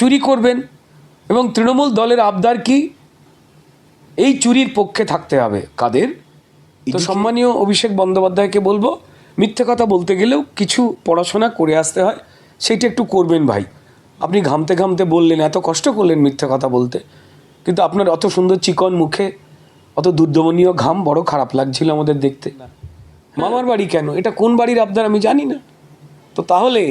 চুরি করবেন এবং তৃণমূল দলের আবদার কি? এই চুরির পক্ষে থাকতে হবে। কাদের? তো সম্মানীয় অভিষেক বন্দ্যোপাধ্যায়কে বলব মিথ্যে কথা বলতে গেলেও কিছু পড়াশোনা করে আসতে হয় সেইটা একটু করবেন ভাই। আপনি ঘামতে ঘামতে বললেন এত কষ্ট করলেন মিথ্যে কথা বলতে। কিন্তু আপনার অত সুন্দর চিকন মুখে অত দুর্দমনীয় ঘাম বড় খারাপ লাগছিল আমাদের দেখতে। মামার বাড়ি কেন? এটা কোন বাড়ির আবদার আমি জানি না। তো তাহলে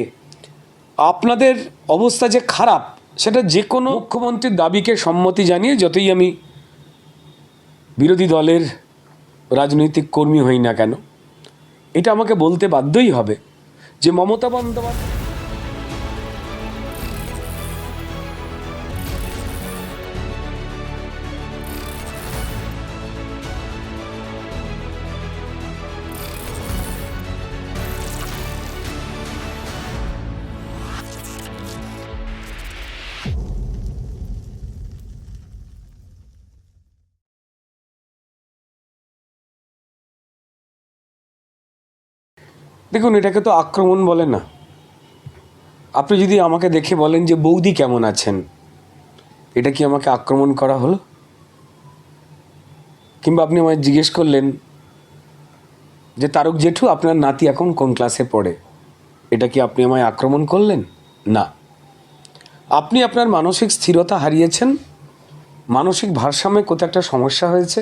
আপনাদের অবস্থা যে খারাপ সেটা যে কোনো মুখ্যমন্ত্রীর দাবিকে সম্মতি জানিয়ে যতই আমি বিরোধী দলের রাজনৈতিক কর্মী হই না কেন, এটা আমাকে বলতে বাধ্যই হবে যে মমতা বন্দ্যোপাধ্যায় দেখুন, এটাকে তো আক্রমণ বলে না। আপনি যদি আমাকে দেখে বলেন যে বৌদি কেমন আছেন, এটা কি আমাকে আক্রমণ করা হলো? কিংবা আপনি আমায় জিজ্ঞেস করলেন যে, তারক জেঠু, আপনার নাতি এখন কোন ক্লাসে পড়ে? এটা কি আপনি আমায় আক্রমণ করলেন? না। আপনি আপনার মানসিক স্থিরতা হারিয়েছেন। মানসিক ভারসাম্যে কোথাও একটা সমস্যা হয়েছে,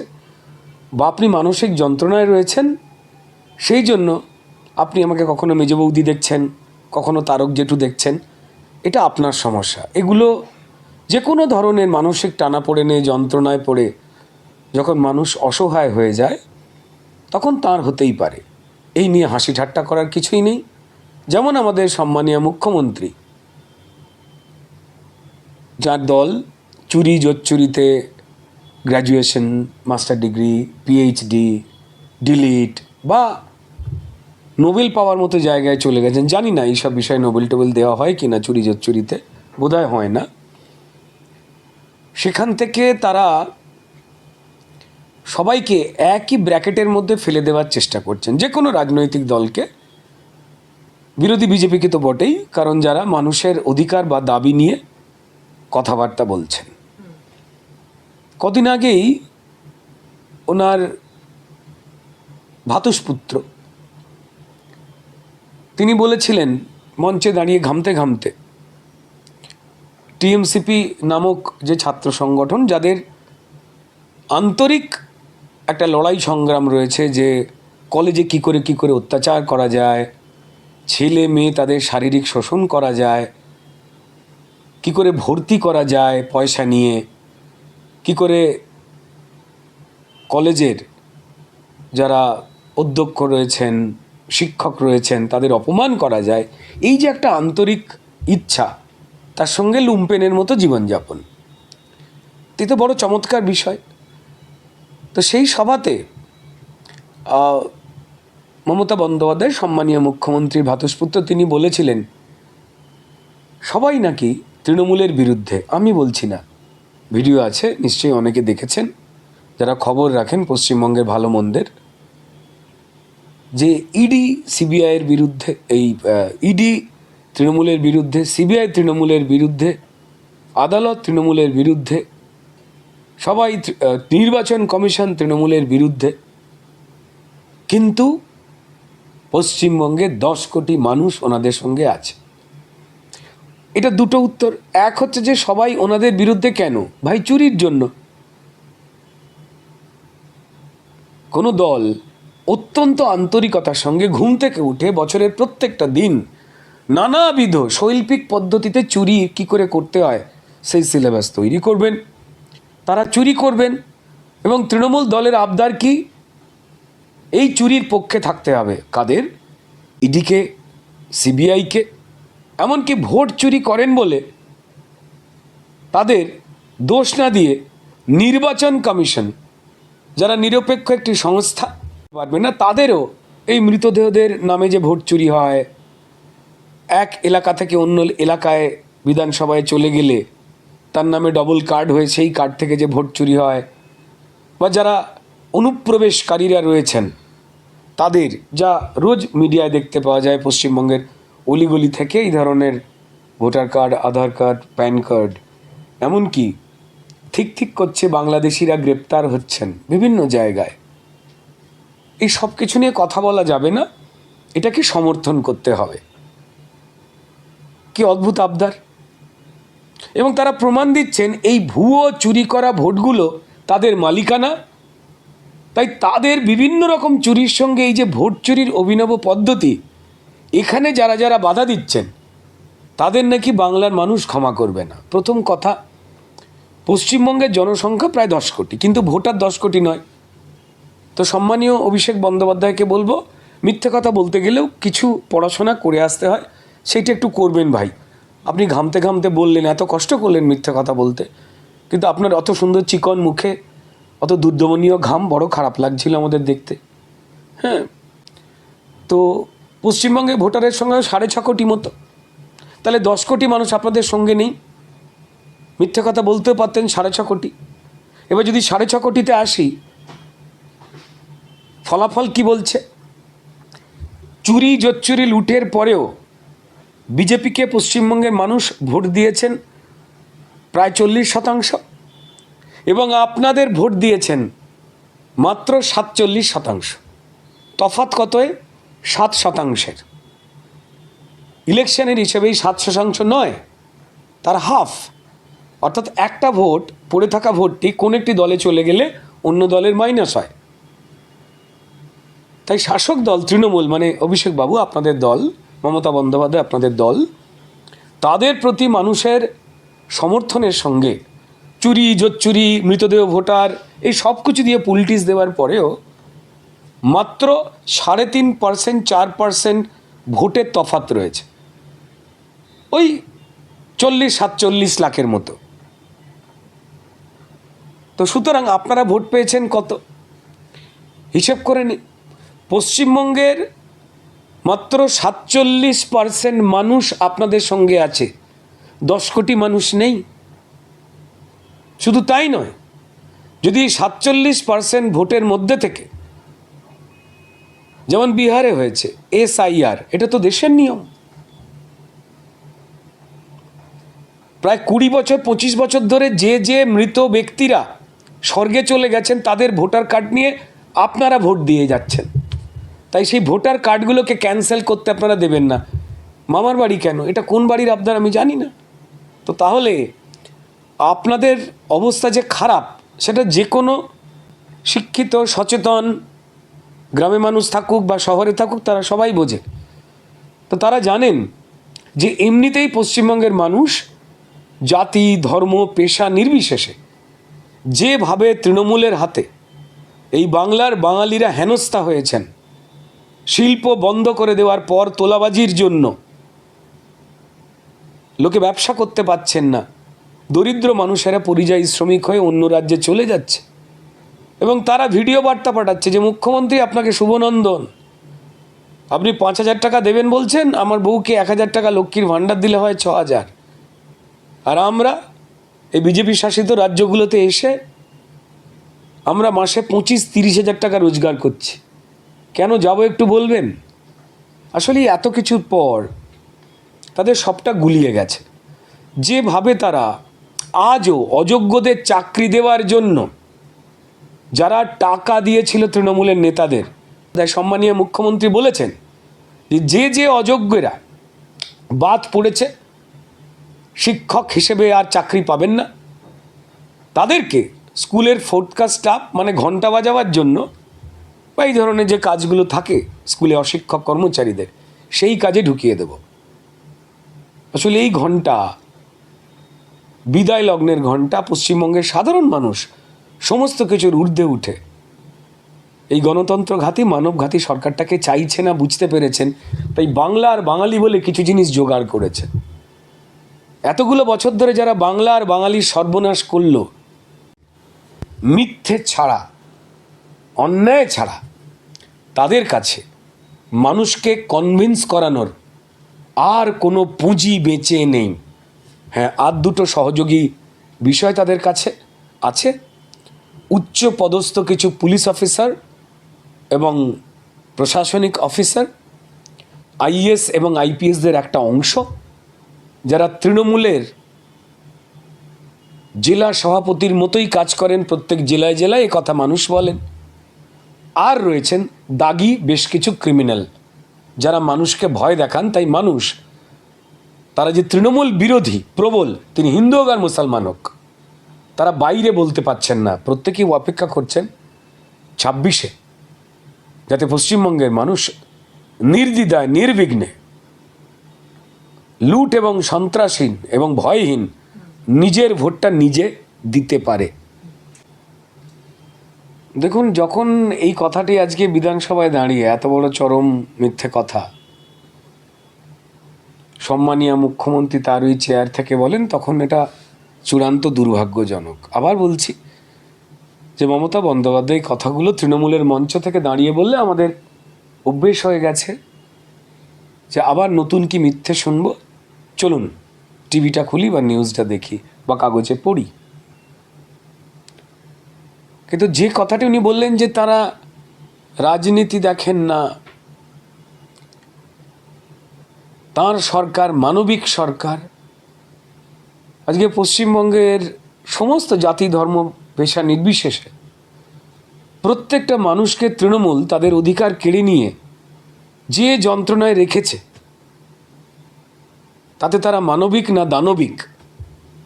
বা আপনি মানসিক যন্ত্রণায় রয়েছেন, সেই জন্য আপনি আমাকে কখনো মেজ বৌদি দেখছেন? কখনো তারক জেঠু দেখছেন? এটা আপনার সমস্যা। এগুলো যে কোনো ধরনের মানসিক টানা পড়ে নিয়ে যন্ত্রণায় পড়ে যখন মানুষ অসহায় হয়ে যায়, তখন তার হতেই পারে। এই নিয়ে হাসি ঠাট্টা করার কিছুই নেই। যেমন আমাদের সম্মানীয় মুখ্যমন্ত্রী, যার দল চুরি জোচ্চুরিতে graduation master degree PhD D Litt বা নোবেল পাওয়ার মতো জায়গায় চলে গেছেন। জানি না এইসব বিষয়ে নোবেল টোবেল দেওয়া হয় কি না চুরি চুরিতে বোধহয় হয় না। সেখান থেকে তারা সবাইকে একই ব্র্যাকেটের মধ্যে ফেলে দেওয়ার চেষ্টা করছেন। যে কোনো রাজনৈতিক দলকে। বিরোধী বিজেপিকে তো বটেই, কারণ যারা মানুষের অধিকার বা দাবি নিয়ে কথাবার্তা বলছেন। কদিন আগেই ওনার ভাতুষপুত্র তিনি বলেছিলেন, মঞ্চে দাঁড়িয়ে ঘামতে ঘামতে। টিএমসিপি নামক যে ছাত্র সংগঠন, যাদের আন্তরিক একটা লড়াই সংগ্রাম রয়েছে যে কলেজে কি করে কি করে অত্যাচার করা যায়, ছেলে মেয়ে তাদের শারীরিক শোষণ করা যায়, কি করে ভর্তি করা যায় পয়সা নিয়ে, কি করে কলেজের যারা অধ্যক্ষ রয়েছেন শিক্ষক রয়েছেন, তাদের অপমান করা যায়, এই যে একটা আন্তরিক ইচ্ছা, তার সঙ্গে লুম্পেনের মতো জীবনযাপন। এ তো বড় চমৎকার বিষয়। তো সেই সভাতে মমতা বন্দ্যোপাধ্যায়, সম্মানীয় মুখ্যমন্ত্রীর ভাতুষপুত্র, তিনি বলেছিলেন, সবাই নাকি তৃণমূলের বিরুদ্ধে, আমি বলছি না। ভিডিও আছে, নিশ্চয়ই অনেকে দেখেছেন। যারা খবর রাখেন, পশ্চিমবঙ্গের ভালো মন্দের। যে ইডি সিবিআইয়ের বিরুদ্ধে, এই ইডি তৃণমূলের বিরুদ্ধে সিবিআই তৃণমূলের বিরুদ্ধে, আদালত তৃণমূলের বিরুদ্ধে, সবাই নির্বাচন কমিশন তৃণমূলের বিরুদ্ধে, কিন্তু পশ্চিমবঙ্গে দশ কোটি মানুষ ওনাদের সঙ্গে আছে। এটা দুটো উত্তর। এক হচ্ছে যে সবাই ওনাদের বিরুদ্ধে কেন? ভাই, চুরির জন্য। কোনো দল অত্যন্ত আন্তরিকতার সঙ্গে ঘুম থেকে উঠে বছরের প্রত্যেকটা দিন নানাবিধ শৈল্পিক পদ্ধতিতে চুরি কি করে করতে হয়, সেই সিলেবাস তৈরি করবেন। তারা চুরি করবেন এবং তৃণমূল দলের আবদার কি? এই চুরির পক্ষে থাকতে হবে। কাদের? ইডিকে সিবিআইকে এমনকি ভোট চুরি করেন বলে তাদের দোষ না দিয়ে নির্বাচন কমিশন, যারা নিরপেক্ষ একটি সংস্থা পারবে না, তাদেরও এই মৃতদেহদের নামে যে ভোট চুরি হয়, এক এলাকা থেকে অন্য এলাকায় বিধানসভায় চলে গেলে তার নামে ডবল কার্ড হয়ে সেই কার্ড থেকে যে ভোট চুরি হয়, বা যারা অনুপ্রবেশকারীরা রয়েছেন, তাদের যা রোজ মিডিয়ায় দেখতে পাওয়া যায় পশ্চিমবঙ্গের অলিগলি থেকে এই ধরনের voter card, Aadhaar card, PAN card, এমনকি ঠিক ঠিক করছে বাংলাদেশিরা গ্রেপ্তার হচ্ছেন বিভিন্ন জায়গায়। এই সব কিছু নিয়ে কথা বলা যাবে না। এটাকে সমর্থন করতে হবে। কি অদ্ভুত আবদার। এবং তারা প্রমাণ দিচ্ছেন, এই ভুয়ো চুরি করা ভোটগুলো তাদের মালিকানা। তাই তাদের বিভিন্ন রকম চুরির সঙ্গে এই যে ভোট চুরির অভিনব পদ্ধতি, এখানে যারা যারা বাধা দিচ্ছেন, তাদের নাকি বাংলার মানুষ ক্ষমা করবে না। প্রথম কথা, পশ্চিমবঙ্গের জনসংখ্যা প্রায় দশ কোটি, কিন্তু ভোটার দশ কোটি নয়। তো সম্মানীয় অভিষেক বন্দ্যোপাধ্যায়কে বলব, মিথ্যে কথা বলতে গেলেও কিছু পড়াশোনা করে আসতে হয়, সেইটা একটু করবেন ভাই। আপনি ঘামতে ঘামতে বললেন, এত কষ্ট করলেন মিথ্যে কথা বলতে। কিন্তু আপনার অত সুন্দর চিকন মুখে, অত দুর্দমনীয় ঘাম বড় খারাপ লাগছিল আমাদের দেখতে। হ্যাঁ তো পশ্চিমবঙ্গে ভোটারের সঙ্গে সাড়ে ছ কোটি মতো। তাহলে দশ কোটি মানুষ আপনাদের সঙ্গে নেই। মিথ্যে কথা বলতেও পারতেন সাড়ে ছ কোটি। এবার যদি সাড়ে ছ কোটিতে আসি ফলাফল কি বলছে? চুরি জোচ্চুরি লুটের পরেও বিজেপিকে পশ্চিমবঙ্গের মানুষ ভোট দিয়েছেন প্রায় চল্লিশ শতাংশ এবং আপনাদের ভোট দিয়েছেন মাত্র সাতচল্লিশ শতাংশ। তফাৎ কতয় সাত শতাংশের। ইলেকশনের হিসেবেই সাত শতাংশ নয়, তার হাফ। অর্থাৎ একটা ভোট, পড়ে থাকা ভোটটি কোন একটি দলে চলে গেলে অন্য দলের মাইনাস হয়। তাই শাসক দল তৃণমূল মানে অভিষেক বাবু আপনাদের দল, মমতা বন্দ্যোপাধ্যায় আপনাদের দল, তাদের প্রতি মানুষের সমর্থনের সঙ্গে চুরি, জোচ্চুরি, মৃতদেহ ভোটার, এই সব কিছু দিয়ে পুলটিস দেওয়ার পরেও মাত্র সাড়ে তিন পার্সেন্ট, চার পার্সেন্ট ভোটের তফাত রয়েছে। ওই চল্লিশ, সাতচল্লিশ লাখের মতো। তো সুতরাং আপনারা ভোট পেয়েছেন কত? হিসেব করে নিন পশ্চিমবঙ্গের মাত্র সাতচল্লিশ পার্সেন্ট মানুষ আপনাদের সঙ্গে আছে। দশ কোটি মানুষ নেই। শুধু তাই নয়, যদি সাতচল্লিশ পার্সেন্ট ভোটের মধ্যে থেকে, যেমন বিহারে হয়েছে, এসআইআর, এটা তো দেশের নিয়ম। প্রায় কুড়ি বছর, পঁচিশ বছর ধরে যে যে মৃত ব্যক্তিরা স্বর্গে চলে গেছেন, তাদের ভোটার কার্ড নিয়ে আপনারা ভোট দিয়ে যাচ্ছেন। তাই সেই ভোটার কার্ডগুলোকে ক্যান্সেল করতে আপনারা দেবেন না। মামার বাড়ি কেন? এটা কোন বাড়ির আপনার? আমি জানি না। তো তাহলে আপনাদের অবস্থা যে খারাপ, সেটা যে কোনো শিক্ষিত, সচেতন গ্রামে মানুষ থাকুক বা শহরে থাকুক, তারা সবাই বোঝে। তো তারা জানেন যে এমনিতেই পশ্চিমবঙ্গের মানুষ জাতি, ধর্ম, পেশা নির্বিশেষে যেভাবে তৃণমূলের হাতে এই বাংলার বাঙালিরা হেনস্থা হয়েছেন শিল্প বন্ধ করে দেওয়ার পর তোলাবাজির জন্য। লোকে ব্যবসা করতে পারছেন না। দরিদ্র মানুষেরা পরিযায়ী শ্রমিক হয়ে অন্য রাজ্যে চলে যাচ্ছে। এবং তারা ভিডিও বার্তা পাঠাচ্ছে যে, মুখ্যমন্ত্রী, আপনাকে শুভনন্দন। আপনি পাঁচ হাজার টাকা দেবেন বলছেন, আমার বউকে এক হাজার টাকা লক্ষ্মীর ভাণ্ডার দিলে হয় ছ হাজার। আর আমরা, এই বিজেপি শাসিত রাজ্যগুলোতে এসে আমরা মাসে পঁচিশ তিরিশ হাজার টাকা রোজগার করছি। কেন যাব একটু বলবেন? আসলে এত কিছুর পর তাদের সবটা গুলিয়ে গেছে। যেভাবে তারা আজও অযোগ্যদের চাকরি দেওয়ার জন্য যারা টাকা দিয়েছিল তৃণমূলের নেতাদের তাই সম্মানীয় মুখ্যমন্ত্রী বলেছেন যে যে অযোগ্যরা বাদ পড়েছে, শিক্ষক হিসেবে আর চাকরি পাবেন না। তাদেরকে স্কুলের ফোর্থকার স্টাফ মানে ঘণ্টা বাজাবার জন্য বা এই ধরনের যে কাজগুলো থাকে স্কুলে অশিক্ষক কর্মচারীদের, সেই কাজে ঢুকিয়ে দেব। আসলে এই ঘণ্টা বিদায় লগ্নের ঘণ্টা পশ্চিমবঙ্গের সাধারণ মানুষ সমস্ত কিছুর ঊর্ধ্বে উঠে। এই গণতন্ত্র গণতন্ত্রঘাতী মানবঘাতী সরকারটাকে চাইছে না, বুঝতে পেরেছেন, তাই বাংলা আর বাঙালি বলে কিছু জিনিস জোগাড় করেছেন এতগুলো বছর ধরে যারা বাংলা আর বাঙালির সর্বনাশ করল, মিথ্যে ছাড়া অন্যায় ছাড়া তাদের কাছে মানুষকে কনভিন্স করানোর আর কোনো পুঁজি বেঁচে নেই। হ্যাঁ আর দুটো সহযোগী বিষয় তাদের কাছে আছে। উচ্চ পদস্থ কিছু পুলিশ অফিসার এবং প্রশাসনিক অফিসার, আইএস এবং আইপিএসদের একটা অংশ, যারা তৃণমূলের জেলা সভাপতির মতোই কাজ করেন, প্রত্যেক জেলায় জেলায় কথা মানুষ বলেন। আর রয়েছেন দাগি বেশ কিছু ক্রিমিনাল যারা মানুষকে ভয় দেখান, তাই মানুষ, তারা যে তৃণমূল বিরোধী, প্রবল, তিনি হিন্দু হোক আর মুসলমান হোক, তারা বাইরে বলতে পাচ্ছেন না। প্রত্যেকেই অপেক্ষা করছেন ছাব্বিশে, যাতে পশ্চিমবঙ্গের মানুষ নির্দ্বিধায়, নির্বিঘ্নে লুট এবং সন্ত্রাসহীন এবং ভয়হীন নিজের ভোটটা নিজে দিতে পারে। দেখুন, যখন এই কথাটি আজকে বিধানসভায় দাঁড়িয়ে, এত বড় চরম মিথ্যে কথা, সম্মানীয় মুখ্যমন্ত্রী তার ওই চেয়ার থেকে বলেন, তখন এটা চূড়ান্ত দুর্ভাগ্যজনক। আবার বলছি যে, মমতা বন্দ্যোপাধ্যায় কথাগুলো তৃণমূলের মঞ্চ থেকে দাঁড়িয়ে বললে আমাদের অভ্যেস হয়ে গেছে যে, আবার নতুন কি মিথ্যে শুনব? চলুন, টিভিটা খুলি বা নিউজটা দেখি বা কাগজে পড়ি। কিন্তু যে কথাটি উনি বললেন যে তারা রাজনীতি দেখেন না, তার সরকার মানবিক সরকার, আজকে পশ্চিমবঙ্গের সমস্ত জাতি, ধর্ম, পেশা নির্বিশেষে প্রত্যেকটা মানুষকে তৃণমূল তাদের অধিকার কেড়ে নিয়ে যে যন্ত্রণায় রেখেছে, তাতে তারা মানবিক না দানবিক,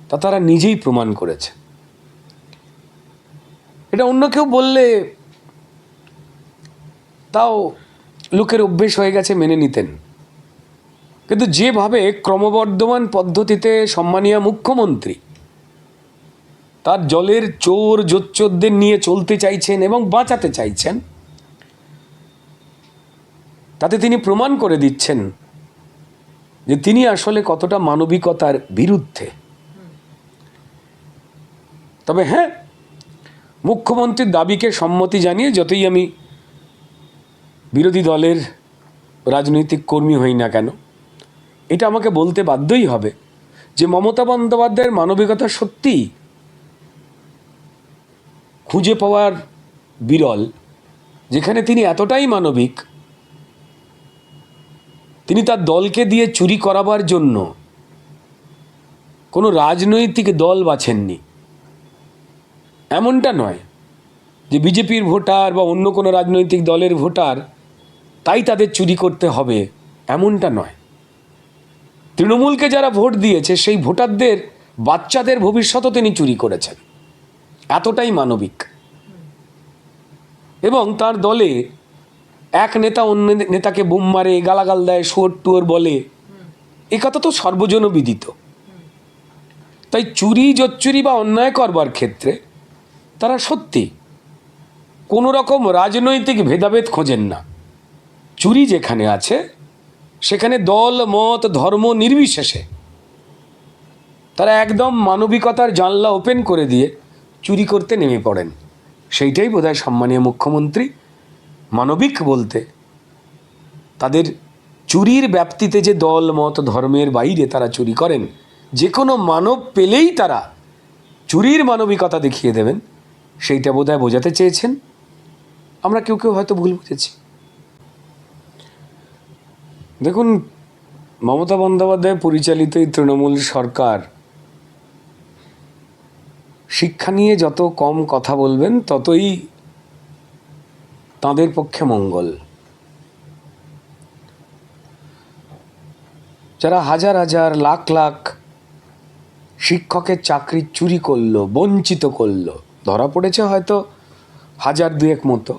তা তারা নিজেই প্রমাণ করেছে। এটা অন্য কেউ বললে তাও লোকের অভ্যেস হয়ে গেছে মেনে নিতেন। কিন্তু যেভাবে ক্রমবর্ধমান পদ্ধতিতে সম্মানীয় মুখ্যমন্ত্রী তার জলের চোর জোচ্চোরদের নিয়ে চলতে চাইছেন এবং বাঁচাতে চাইছেন, তাতে তিনি প্রমাণ করে দিচ্ছেন যে তিনি আসলে কতটা মানবিকতার বিরুদ্ধে। তবে হ্যাঁ মুখ্যমন্ত্রীর দাবিকে সম্মতি জানিয়ে যতই আমি বিরোধী দলের রাজনৈতিক কর্মী হই না কেন, এটা আমাকে বলতে বাধ্যই হবে যে মমতা বন্দ্যোপাধ্যায়ের মানবিকতা সত্যিই খুঁজে পাওয়ার বিরল, যেখানে তিনি এতটাই মানবিক, তিনি তার দলকে দিয়ে চুরি করাবার জন্য কোনো রাজনৈতিক দল বাছেননি। এমনটা নয় যে বিজেপির ভোটার বা অন্য কোনো রাজনৈতিক দলের ভোটার তাই তাদের চুরি করতে হবে, এমনটা নয়। তৃণমূলকে যারা ভোট দিয়েছে, সেই ভোটারদের, বাচ্চাদের ভবিষ্যতও তিনি চুরি করেছেন। এতটাই মানবিক। এবং তার দলে এক নেতা অন্য নেতাকে বোম মারে, গালাগাল দেয়, শুয়োর টুয়োর বলে, এ কথা তো সর্বজন বিদিত তাই চুরি, জচ্চুরি বা অন্যায় করবার ক্ষেত্রে তারা সত্যি। কোনো রকম রাজনৈতিক ভেদাভেদ খোঁজেন না। চুরি যেখানে আছে, সেখানে দল, মত, ধর্ম নির্বিশেষে। তারা একদম মানবিকতার জানলা ওপেন করে দিয়ে চুরি করতে নেমে পড়েন। সেইটাই বোধহয় সম্মানীয় মুখ্যমন্ত্রী মানবিক বলতে। তাদের চুরির ব্যাপ্তিতে যে দল, মত, ধর্মের বাইরে তারা চুরি করেন, যে কোনো মানব পেলেই তারা চুরির মানবিকতা দেখিয়ে দেবেন। সেইটা বোধহয় বোঝাতে চেয়েছেন? আমরা কেউ কেউ হয়তো ভুল বুঝেছি। দেখুন, মমতা বন্দ্যোপাধ্যায় পরিচালিত এই তৃণমূল সরকার, শিক্ষা নিয়ে যত কম কথা বলবেন, ততই তাদের পক্ষে মঙ্গল। যারা হাজার হাজার, লাখ লাখ শিক্ষকের চাকরি চুরি করল, বঞ্চিত করল ধরা পড়েছে হয়তো হাজার দুয়েক মতো।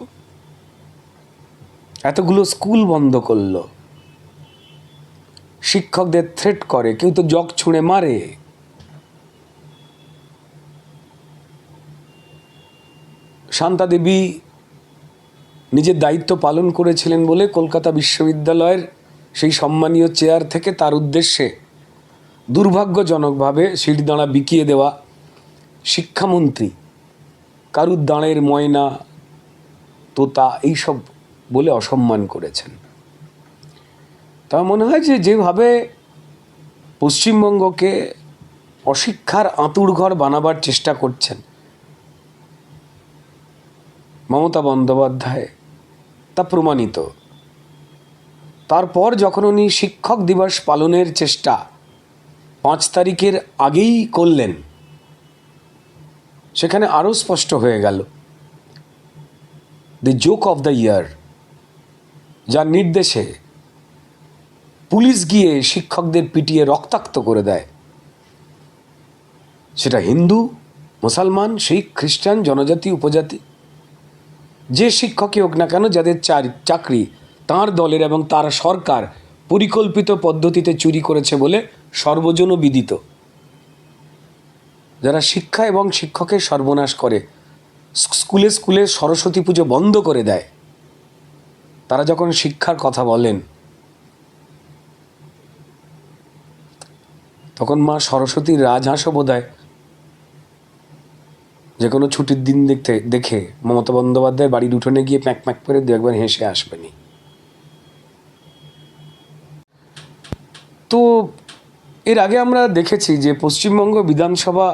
এতগুলো স্কুল বন্ধ করল। শিক্ষকদের থ্রেট করে, কেউ তো জগ ছুঁড়ে মারে। শান্তা দেবী নিজের দায়িত্ব পালন করেছিলেন বলে কলকাতা বিশ্ববিদ্যালয়ের সেই সম্মানীয় চেয়ার থেকে তার উদ্দেশ্যে দুর্ভাগ্যজনকভাবে সিঁড়িদাঁড়া বিকিয়ে দেওয়া শিক্ষামন্ত্রী কারুর দাঁড়ের ময়না, তোতা এইসব বলে অসম্মান করেছেন। তা মনে হয় যে যেভাবে পশ্চিমবঙ্গকে অশিক্ষার আঁতুড়ঘর বানাবার চেষ্টা করছেন, মমতা বন্দ্যোপাধ্যায়, তা প্রমাণিত। তারপর যখন উনি শিক্ষক দিবস পালনের চেষ্টা পাঁচ তারিখের আগেই করলেন সেখানে আরও স্পষ্ট হয়ে গেল। The joke of the year যার নির্দেশে পুলিশ গিয়ে শিক্ষকদের পিটিয়ে রক্তাক্ত করে দেয়। সেটা হিন্দু, মুসলমান, শিখ, খ্রিস্টান, জনজাতি, উপজাতি, যে শিক্ষকই হোক না কেন যাদের চার- চাকরি তার দলের এবং তার সরকার পরিকল্পিত পদ্ধতিতে চুরি করেছে বলে সর্বজন বিদিত। যারা শিক্ষা এবং শিক্ষকের সর্বনাশ করে স্কুলে স্কুলে সরস্বতী পুজো বন্ধ করে দেয়, তারা যখন শিক্ষার কথা বলেন, তখন মা সরস্বতীর রাজহাঁসও বোধহয় যে কোনো ছুটির দিন দেখতে, দেখে মমতা বন্দ্যোপাধ্যায় বাড়ির উঠোনে গিয়ে প্যাঁক প্যাঁক করে দু একবার হেসে আসবেনি তো এর আগে আমরা দেখেছি যে পশ্চিমবঙ্গ বিধানসভা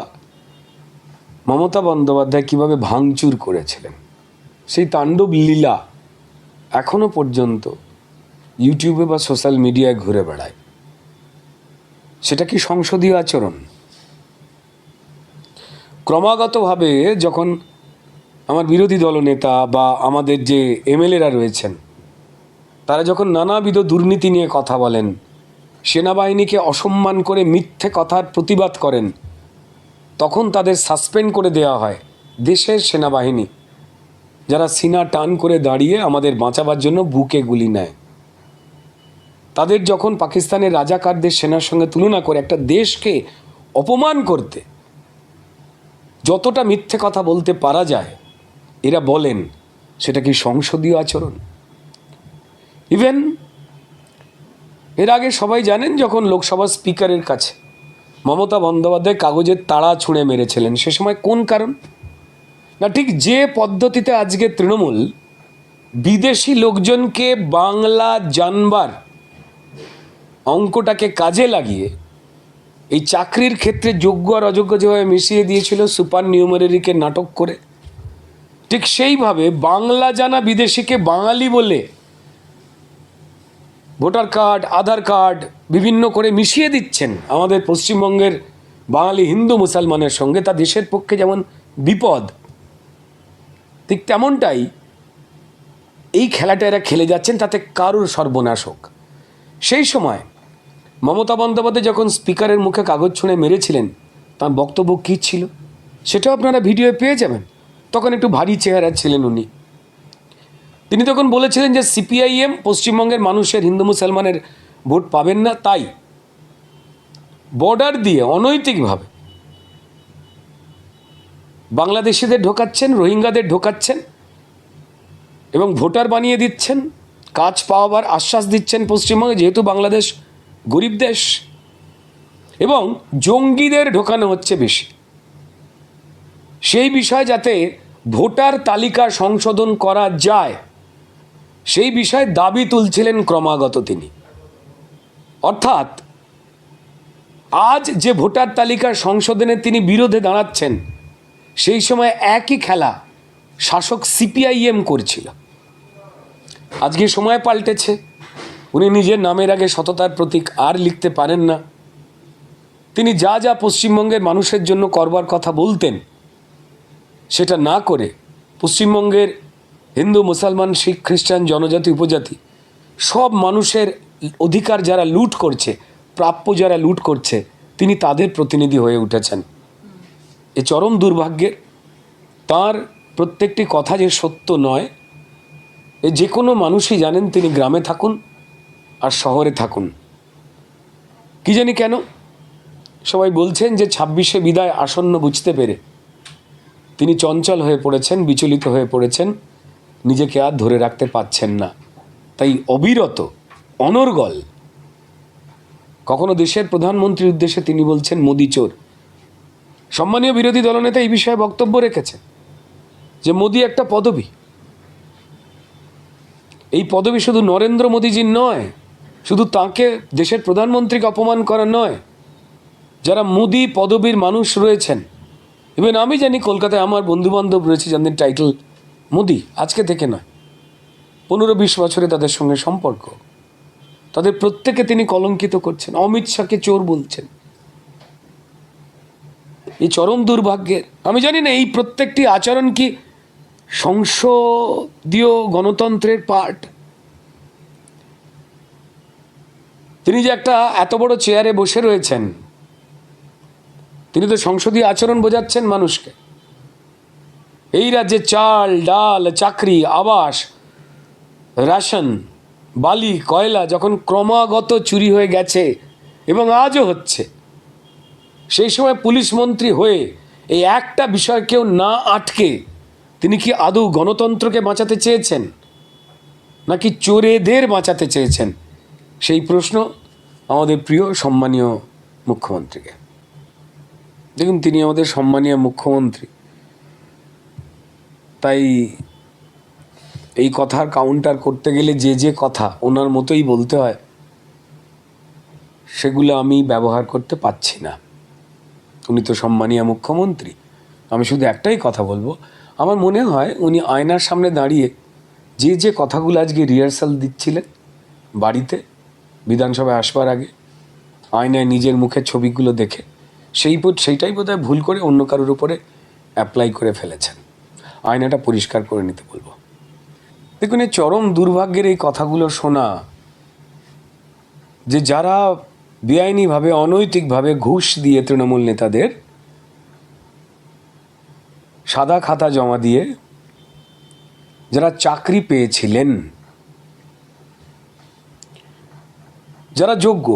মমতা বন্দ্যোপাধ্যায় কীভাবে ভাঙচুর করেছিলেন? সেই তাণ্ডব লীলা এখনও পর্যন্ত ইউটিউবে বা সোশ্যাল মিডিয়ায় ঘুরে বেড়ায়। সেটা কি সংসদীয় আচরণ? ক্রমাগতভাবে যখন আমার বিরোধী দলনেতা বা আমাদের যে এমএলএরা রয়েছেন, তারা যখন নানাবিধ দুর্নীতি নিয়ে কথা বলেন, সেনাবাহিনীকে অসম্মান করে মিথ্যে কথার প্রতিবাদ করেন তখন তাদের সাসপেন্ড করে দেওয়া হয় দেশের সেনাবাহিনী। যারা সিনা টান করে দাঁড়িয়ে আমাদের বাঁচাবার জন্য বুকে গুলি নেয়। তাদের যখন পাকিস্তানের রাজাকারদের সেনার সঙ্গে তুলনা করে একটা দেশকে অপমান করতে যতটা মিথ্যে কথা বলতে পারা যায়, এরা বলেন, সেটা কি সংসদীয় আচরণ? ইভেন এর আগে সবাই জানেন যখন লোকসভা স্পিকারের কাছে মমতা বন্দ্যোপাধ্যায় কাগজের তাড়া ছুঁড়ে মেরেছিলেন। সে সময় কোন কারণ? না, ঠিক যে পদ্ধতিতে আজকে তৃণমূল বিদেশি লোকজনকে বাংলা জানবার অঙ্কটাকে কাজে লাগিয়ে এই চাকরির ক্ষেত্রে যোগ্য আর অযোগ্য যেভাবে মিশিয়ে দিয়েছিল সুপার নিউমারেরিকে নাটক করে, ঠিক সেইভাবে বাংলা জানা বিদেশিকে বাঙালি বলে ভোটার কার্ড, আধার কার্ড বিভিন্ন করে মিশিয়ে দিচ্ছেন আমাদের পশ্চিমবঙ্গের বাঙালি হিন্দু মুসলমানের সঙ্গে। তা দেশের পক্ষে যেমন বিপদ, ঠিক তেমনটাই এই খেলাটা এরা খেলে যাচ্ছেন, তাতে কারুর সর্বনাশ হোক। সেই সময় মমতা বন্দ্যোপাধ্যায় যখন স্পিকারের মুখে কাগজ ছুঁড়ে মেরেছিলেন, তার বক্তব্য কী ছিল? সেটাও আপনারা ভিডিও পেয়ে যাবেন। তখন একটু ভারী চেহারা ছিলেন উনি। তিনি তখন বলেছিলেন যে সিপিআইএম পশ্চিমবঙ্গের মানুষের হিন্দু মুসলমানের ভোট পাবেন না, তাই বর্ডার দিয়ে অনৈতিকভাবে বাংলাদেশিদের ঢোকাচ্ছেন, রোহিঙ্গাদের ঢোকাচ্ছেন এবং ভোটার বানিয়ে দিচ্ছেন, কাজ পাওয়াবার আশ্বাস দিচ্ছেন পশ্চিমবঙ্গে, যেহেতু বাংলাদেশ গরিব দেশ এবং জঙ্গিদের ঢোকানো হচ্ছে বেশি। সেই বিষয় যাতে ভোটার তালিকা সংশোধন করা যায় সেই বিষয়ে দাবি তুলছিলেন ক্রমাগত তিনি। অর্থাৎ, আজ যে ভোটার তালিকা সংশোধনে তিনি বিরোধে দাঁড়াচ্ছেন, সেই সময় একই খেলা শাসক সিপিআইএম করছিল। আজকে সময় পাল্টেছে। উনি নিজের নামের আগে সততার প্রতীক আর লিখতে পারেন না। তিনি যা যা পশ্চিমবঙ্গের মানুষের জন্য করবার কথা বলতেন, সেটা না করে পশ্চিমবঙ্গের হিন্দু, মুসলমান, শিখ, খ্রিস্টান, জনজাতি, উপজাতি, সব মানুষের অধিকার যারা লুট করছে, প্রাপ্য যারা লুট করছে, তিনি তাদের প্রতিনিধি হয়ে উঠেছেন। এ চরম দুর্ভাগ্যের, তার প্রত্যেকটি কথা যে সত্য নয়, এ যে কোনো মানুষই জানেন তিনি গ্রামে থাকুন আর শহরে থাকুন। কি জানি কেন? সবাই বলছেন যে ছাব্বিশে বিদায় আসন্ন বুঝতে পেরে। তিনি চঞ্চল হয়ে পড়েছেন, বিচলিত হয়ে পড়েছেন। নিজেকে আর ধরে রাখতে পাচ্ছেন না। তাই অবিরত, অনর্গল। কখনো দেশের প্রধানমন্ত্রীর উদ্দেশ্যে তিনি বলছেন, মোদি চোর। সম্মানীয় বিরোধী দলনেতা এই বিষয়ে বক্তব্য রেখেছেন যে মোদি একটা পদবী। এই পদবী শুধু নরেন্দ্র মোদীজির নয়, শুধু তাকে দেশের প্রধানমন্ত্রীকে অপমান করা নয়, যারা মোদি পদবীর মানুষ রয়েছেন। ইভেন আমি জানি, কলকাতায় আমার বন্ধুবান্ধব রয়েছে, যাদের টাইটেল মোদি আজকে থেকে নয়। পনেরো বিশ বছরে তাদের সঙ্গে সম্পর্ক। তাদের প্রত্যেকে তিনি কলঙ্কিত করছেন, অমিত শাহকে চোর বলছেন। এই চরম দুর্ভাগ্যের, আমি জানি না এই প্রত্যেকটি আচরণ কি সংসদীয় গণতন্ত্রের পার্ট তিনি যে একটা এত বড় চেয়ারে বসে রয়েছেন, তিনি তো সংসদীয় আচরণ বোঝাচ্ছেন মানুষকে। এই রাজ্যে চাল, ডাল, চাকরি, আবাস, রেশন, বালি, কয়লা যখন ক্রমাগত চুরি হয়ে গেছে এবং আজও হচ্ছে, সেই সময় পুলিশ মন্ত্রী হয়ে এই একটা বিষয়কেও না আটকে, তিনি কি আদৌ গণতন্ত্রকে বাঁচাতে চেয়েছেন? নাকি চোরেদের বাঁচাতে চেয়েছেন? সেই প্রশ্ন আমাদের প্রিয় সম্মানীয় মুখ্যমন্ত্রীকে। দেখুন, তিনি আমাদের সম্মানীয় মুখ্যমন্ত্রী। তাই এই কথার কাউন্টার করতে গেলে যে যে কথা ওনার মতোই বলতে হয়, সেগুলো আমি ব্যবহার করতে পারছি না। উনি তো সম্মানীয় মুখ্যমন্ত্রী। আমি শুধু একটাই কথা বলব, আমার মনে হয় উনি আয়নার সামনে দাঁড়িয়ে যে যে কথাগুলো আজকে রিহার্সাল দিচ্ছিলেন বাড়িতে, বিধানসভায় আসবার আগে, আয়নায় নিজের মুখের ছবিগুলো দেখে, সেই সেইটাই বোধহয় ভুল করে অন্য কারোর উপরে অ্যাপ্লাই করে ফেলেছেন। আয়নাটা পরিষ্কার করে নিতে বলব। দেখুন, এই চরম দুর্ভাগ্যের এই কথাগুলো শোনা, যে যারা বেআইনিভাবে, অনৈতিকভাবে ঘুষ দিয়ে তৃণমূল নেতাদের সাদা খাতা জমা দিয়ে যারা চাকরি পেয়েছিলেন, যারা যোগ্য,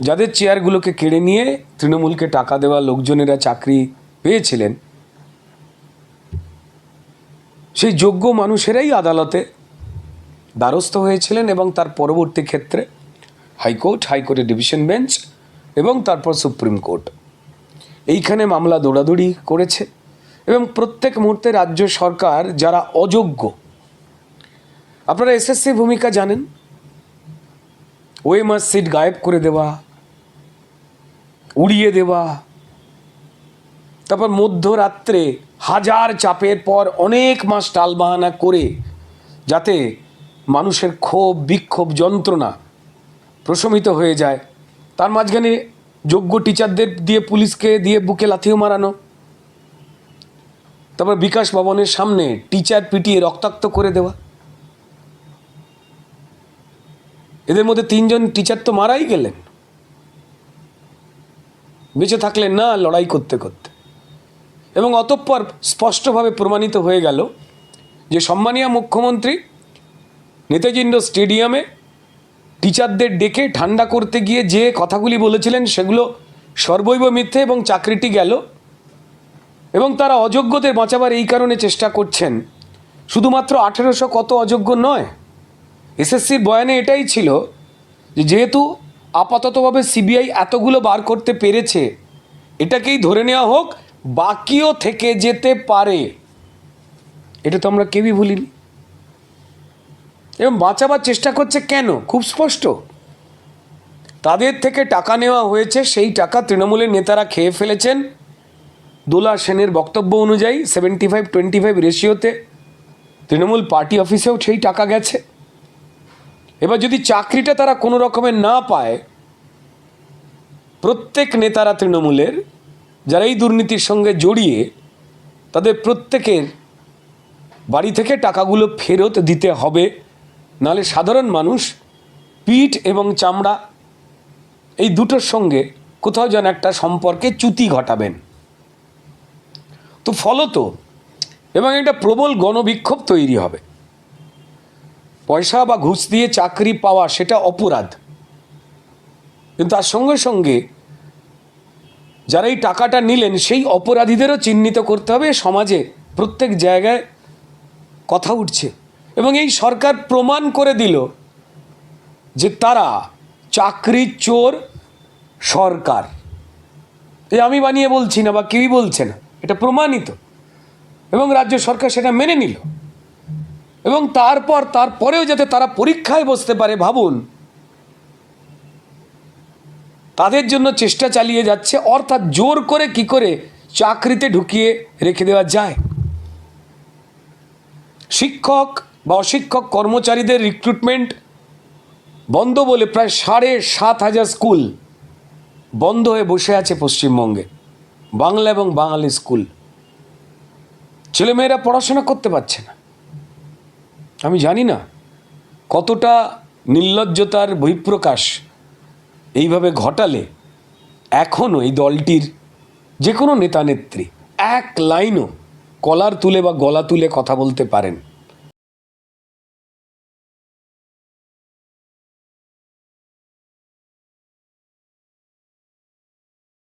যাদের চেয়ারগুলোকে কেড়ে নিয়ে তৃণমূলকে টাকা দেওয়া, লোকজনেরা চাকরি পেয়েছিলেন। সেই যোগ্য মানুষেরাই আদালতে দ্বারস্থ হয়েছিলেন এবং তার পরবর্তী ক্ষেত্রে হাইকোর্ট, হাইকোর্টের ডিভিশন বেঞ্চ এবং তারপর সুপ্রিম কোর্ট। এইখানে মামলা দৌড়াদৌড়ি করেছে এবং প্রত্যেক মুহূর্তে রাজ্য সরকার যারা অযোগ্য, আপনারা এসএসসি ভূমিকা জানেন, ওএমআর সিট গায়েব করে দেওয়া, উড়িয়ে দেওয়া তারপর মধ্যরাত্রে হাজার চাপের পর অনেক মাস টালবাহানা করে, যাতে মানুষের ক্ষোভ, বিক্ষোভ, যন্ত্রণা প্রশমিত হয়ে যায়। তার মাঝখানে যোগ্য টিচারদের দিয়ে পুলিশকে দিয়ে বুকে লাথিও মারানো। তারপর বিকাশ ভবনের সামনে টিচার পিটিয়ে রক্তাক্ত করে দেওয়া। এদের মধ্যে তিনজন টিচার তো মারাই গেলেন। বেঁচে থাকলেন না লড়াই করতে করতে। এবং অতঃপর স্পষ্টভাবে প্রমাণিত হয়ে গেল যে সম্মানীয় মুখ্যমন্ত্রী নেতাজি ইন্ডোর স্টেডিয়ামে টিচারদের ডেকে ঠান্ডা করতে গিয়ে যে কথাগুলি বলেছিলেন সেগুলো সর্বৈব মিথ্যে এবং চাকরিটি গেল। এবং তারা অযোগ্যদের বাঁচাবার এই কারণে চেষ্টা করছেন। শুধুমাত্র আঠেরোশো কত অযোগ্য নয়, এসএসসির বয়ানে এটাই ছিল যে যেহেতু আপাততভাবে সিবিআই এতগুলো বার করতে পেরেছে, এটাকেই ধরে নেওয়া হোক বাকিও থেকে যেতে পারে। এটা তো আমরা কেউই ভুলিনি। এবং বাঁচাবার চেষ্টা করছে কেন? খুব স্পষ্ট। তাদের থেকে টাকা নেওয়া হয়েছে, সেই টাকা তৃণমূলের নেতারা খেয়ে ফেলেছেন। দোলা সেনের বক্তব্য অনুযায়ী সেভেন্টি ফাইভ টোয়েন্টি ফাইভ রেশিওতে তৃণমূল পার্টি অফিসেও সেই টাকা গেছে। এবার যদি চাকরিটা তারা কোনো রকমের না পায়, প্রত্যেক নেতারা তৃণমূলের যারা এই দুর্নীতির সঙ্গে জড়িয়ে তাদের প্রত্যেকের বাড়ি থেকে টাকাগুলো ফেরত দিতে হবে, নাহলে সাধারণ মানুষ পিঠ এবং চামড়া এই দুটোর সঙ্গে কোথাও যেন একটা সম্পর্কে চ্যুতি ঘটাবেন। তো ফলত এবং একটা প্রবল গণবিক্ষোভ তৈরি হবে। পয়সা বা ঘুষ দিয়ে চাকরি পাওয়া সেটা অপরাধ। কিন্তু তার সঙ্গে সঙ্গে যারা এই টাকাটা নিলেন, সেই অপরাধীদেরও চিহ্নিত করতে হবে। সমাজে প্রত্যেক জায়গায় কথা উঠছে। এবং এই সরকার প্রমাণ করে দিল যে তারা চাকরি চোর সরকার। এ আমি বানিয়ে বলছি না বা কেউই বলছে না, এটা প্রমাণিত। এবং রাজ্য সরকার সেটা মেনে নিল। এবং তারপর, তারপরেও যাতে তারা পরীক্ষায় বসতে পারে, ভাবুন তাদের জন্য চেষ্টা চালিয়ে যাচ্ছে, অর্থাৎ জোর করে কি করে চাকরিতে ঢুকিয়ে রেখে দেওয়া যায়। শিক্ষক বা অশিক্ষক কর্মচারীদের রিক্রুটমেন্ট বন্ধ বলে প্রায় সাড়ে সাত হাজার স্কুল বন্ধ হয়ে বসে আছে পশ্চিমবঙ্গে, বাংলা এবং বাঙালি স্কুল। ছেলেমেয়েরা পড়াশোনা করতে পারছে না। আমি জানি না কতটা নির্লজ্জতার বহিঃপ্রকাশ এইভাবে ঘটালে এখনও এই দলটির যে কোনো নেতা নেত্রী এক লাইনও কলার তুলে বা গলা তুলে কথা বলতে পারেন।